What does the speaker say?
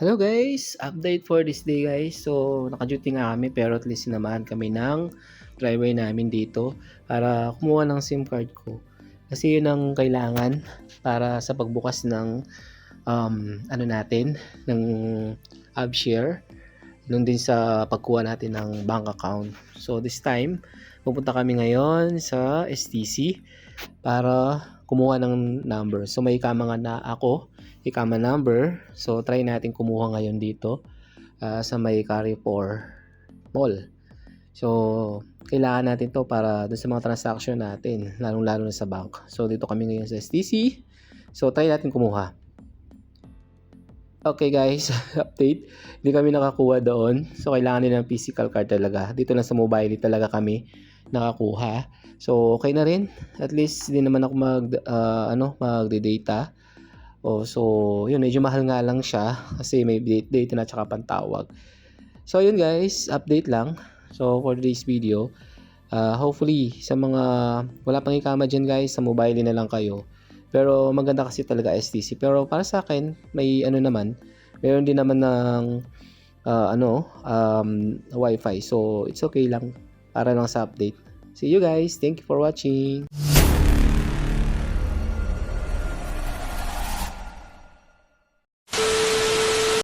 Hello guys! Update for this day guys. So, naka-duty nga kami pero at least sinamahan kami ng driver namin dito para kumuha ng SIM card ko. Kasi yun ang kailangan para sa pagbukas ng um, ano natin, ng AppShare. Doon din sa pagkuha natin ng bank account. So, this time, pupunta kami ngayon sa STC para kumuha ng number. So, may kama nga na ako ikama number. So, try natin kumuha ngayon dito ah, sa may Carrefour Mall. So, kailangan natin to para dun sa mga transaction natin, lalong-lalo na sa bank. So, dito kami ngayon sa STC. So, try natin kumuha. Okay guys, update. Hindi kami nakakuha doon. So, kailangan din ng physical card talaga. Dito lang sa mobile talaga kami nakakuha. So, okay na rin. At least, hindi naman ako mag, ah, ano, magde-data. Oh, so, yun, medyo mahal nga lang siya kasi may date, date na tsaka pantawag. So, yun guys, update lang. So, for today's video, uh, hopefully, sa mga wala pang ikama dyan guys, sa mobile na lang kayo. Pero maganda kasi talaga STC. Pero para sa akin, may ano naman, meron din naman ng uh, ano, um, wifi. So, it's okay lang para lang sa update. See you guys. Thank you for watching.